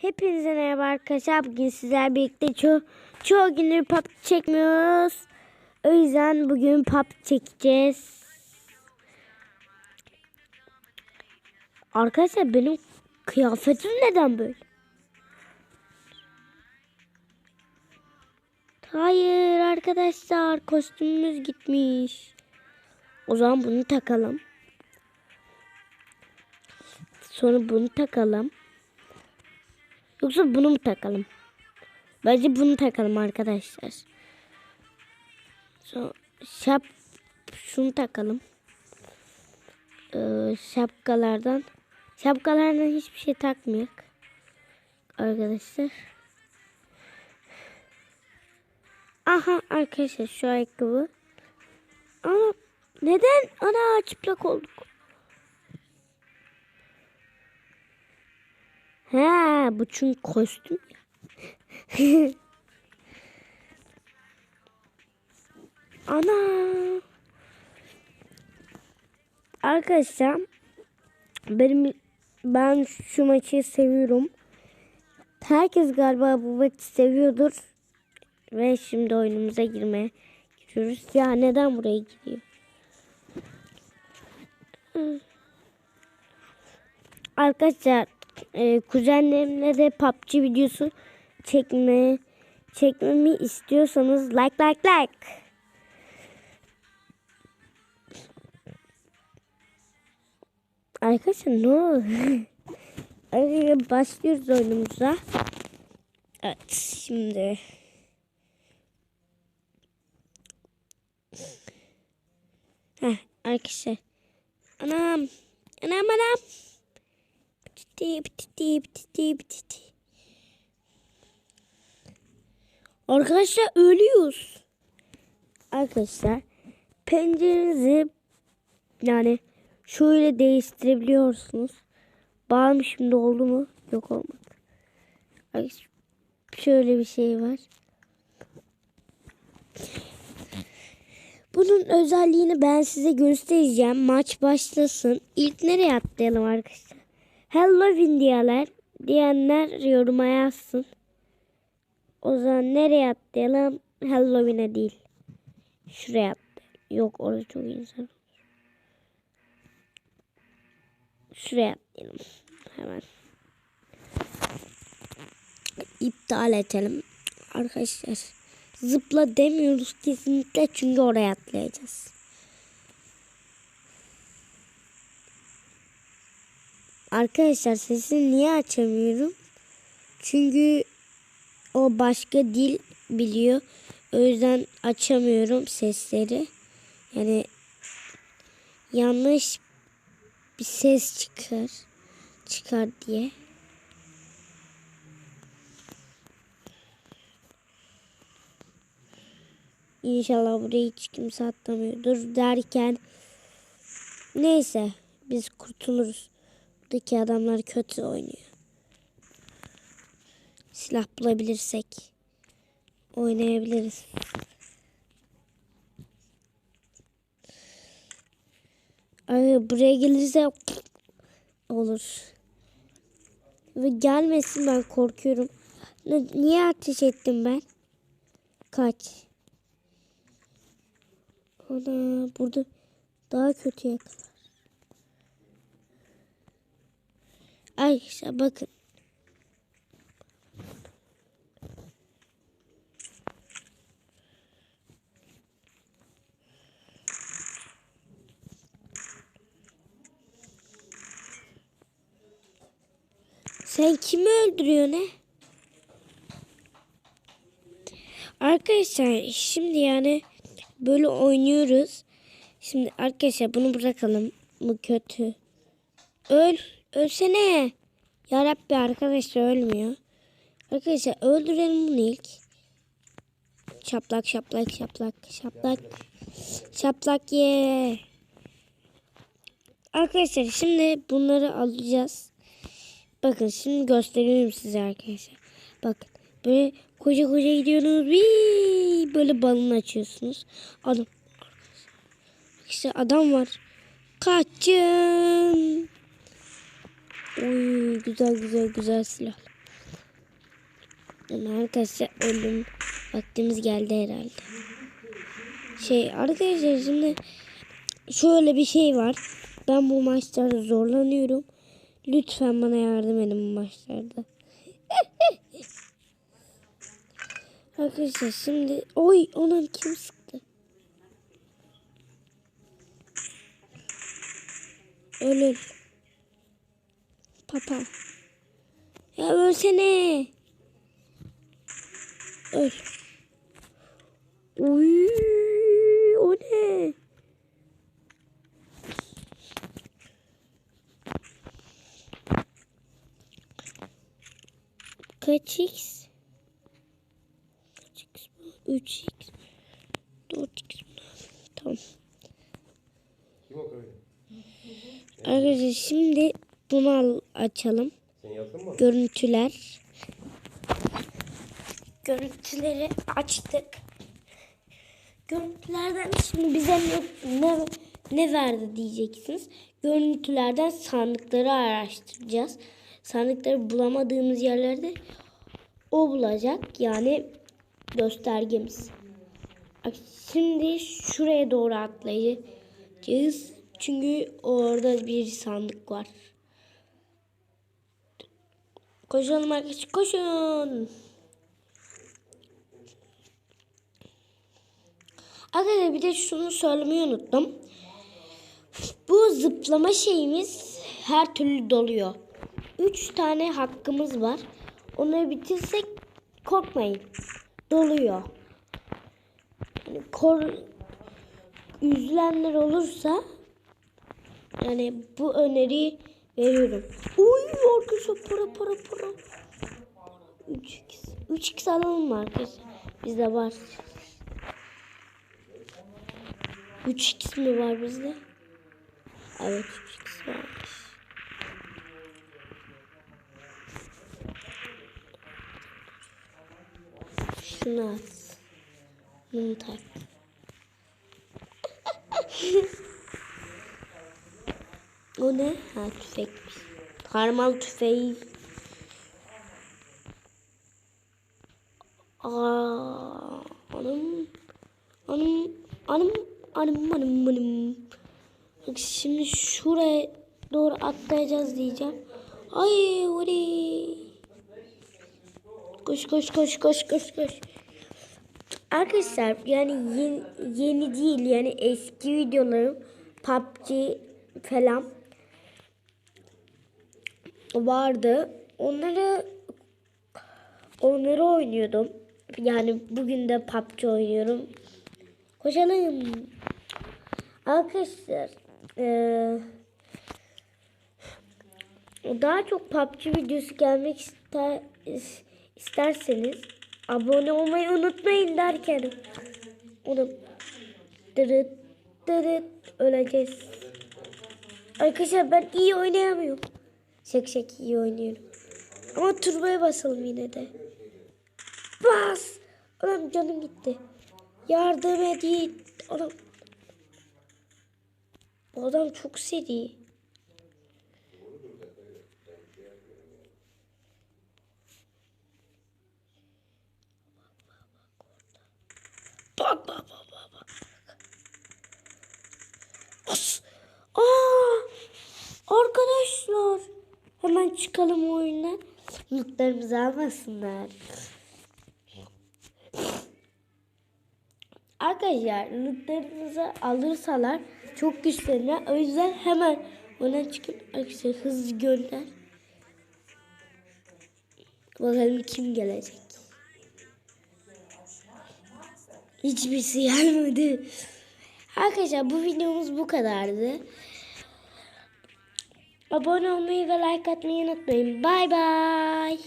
Hepinize merhaba arkadaşlar. Bugün sizler birlikte ço çoğu gündür pop çekmiyoruz. O yüzden bugün pop çekeceğiz. Arkadaşlar benim kıyafetim neden böyle? Hayır arkadaşlar kostümümüz gitmiş. O zaman bunu takalım. Sonra bunu takalım. Yoksa bunu mu takalım? Bence bunu takalım arkadaşlar. Sonra şap şunu takalım. Ee, şapkalardan şapkalardan hiçbir şey takmıyor. Arkadaşlar. Aha arkadaşlar şu ayakkabı. Ama neden ana çıplak olduk? He bu çünkü kostüm ya. Ana. Arkadaşlar benim ben şu maçı seviyorum. Herkes galiba bu maçı seviyordur. Ve şimdi oyunumuza girmeye gidiyoruz. Ya neden buraya gidiyor? Arkadaşlar e, kuzenlerimle de PUBG videosu çekme çekmemi istiyorsanız like like like. Arkadaşlar ne? Arkadaşlar başlıyoruz oyunumuza. Evet şimdi. Heh, arkadaşlar. Anam. Anam anam. Piti piti piti piti. Arkadaşlar ölüyoruz. Arkadaşlar pencerenizi yani şöyle değiştirebiliyorsunuz. Bağım şimdi oldu mu? Yok olmadı. Arkadaşlar, şöyle bir şey var. Bunun özelliğini ben size göstereceğim. Maç başlasın. İlk nereye atlayalım arkadaşlar? Halloween diyorlar. Diyenler yoruma yazsın. O zaman nereye atlayalım? Halloween'e değil. Şuraya atlayalım. Yok orada çok insan. Şuraya atlayalım. Hemen. İptal edelim. Arkadaşlar. Zıpla demiyoruz kesinlikle çünkü oraya atlayacağız. Arkadaşlar sesini niye açamıyorum? Çünkü o başka dil biliyor. O yüzden açamıyorum sesleri. Yani yanlış bir ses çıkar. Çıkar diye. İnşallah burayı hiç kimse atlamıyordur derken neyse biz kurtuluruz. Buradaki adamlar kötü oynuyor. Silah bulabilirsek oynayabiliriz. Ay buraya gelirse olur. Ve gelmesin ben korkuyorum. Niye ateş ettim ben? Kaç. Ana burada daha kötü yakalar. İşte bakın. Sen kimi öldürüyorsun ne? Arkadaşlar şimdi yani böyle oynuyoruz. Şimdi arkadaşlar bunu bırakalım. Bu kötü. Öl. Ölsene. Ya Rabbi arkadaşlar ölmüyor. Arkadaşlar öldürelim bunu ilk. Şaplak şaplak şaplak şaplak. Şaplak ye. Arkadaşlar şimdi bunları alacağız. Bakın şimdi gösteriyorum size arkadaşlar. Bakın böyle koca koca gidiyorsunuz. Vii, böyle balon açıyorsunuz. Adam. İşte adam var. Kaçın. Oy güzel güzel güzel silah. Arkadaşlar ölüm vaktimiz geldi herhalde. Şey arkadaşlar şimdi şöyle bir şey var. Ben bu maçlarda zorlanıyorum. Lütfen bana yardım edin bu maçlarda. arkadaşlar şimdi oy onun kim sıktı? Ölür. Papa. Ya ölsene. Öl. Uy, o ne? Kaç x? Kaç x bu? 3 x. 4 x. Tamam. Arkadaşlar şimdi bunu al- açalım. Sen yaptın mı? Görüntüler. Görüntüleri açtık. Görüntülerden şimdi bize ne, ne, ne verdi diyeceksiniz. Görüntülerden sandıkları araştıracağız. Sandıkları bulamadığımız yerlerde o bulacak. Yani göstergemiz. Şimdi şuraya doğru atlayacağız. Çünkü orada bir sandık var. Koşun arkadaşlar koşun. Arkadaşlar bir de şunu söylemeyi unuttum. Bu zıplama şeyimiz her türlü doluyor. Üç tane hakkımız var. Onları bitirsek korkmayın. Doluyor. Yani kor üzülenler olursa yani bu öneriyi veriyorum. Uy arkadaşlar para para para. 3x. 3x alalım arkadaşlar? Bizde var. 3x mi var bizde? Evet 3x varmış. Şunu at. Bunu tak. O ne? Ha tüfekmiş. Karmal tüfeği. Anım. Anım. Anım. Anım. Anım. Anım. Bak şimdi şuraya doğru atlayacağız diyeceğim. Ay oraya. Koş koş koş koş koş koş. Arkadaşlar yani yeni, yeni değil yani eski videolarım PUBG falan vardı. Onları onları oynuyordum. Yani bugün de PUBG oynuyorum. Koşalım. Arkadaşlar eee, daha çok PUBG videosu gelmek ister, isterseniz abone olmayı unutmayın derken onu dırıt dırıt öleceğiz. Arkadaşlar ben iyi oynayamıyorum. Şak şak iyi oynuyorum. Ama turboya basalım yine de. Bas. Anam canım gitti. Yardım edin. Anam. Bu adam çok seri. Bak bak bak bak bak. As. Aa! Arkadaşlar. Hemen çıkalım oyundan. Lootlarımızı almasınlar. Arkadaşlar lootlarınızı alırsalar çok güçlenir. O yüzden hemen oradan çıkın. Arkadaşlar hızlı gönder. Bakalım kim gelecek. Hiçbirisi gelmedi. Arkadaşlar bu videomuz bu kadardı. Abone olmayı ve like atmayı unutmayın. Bay bay.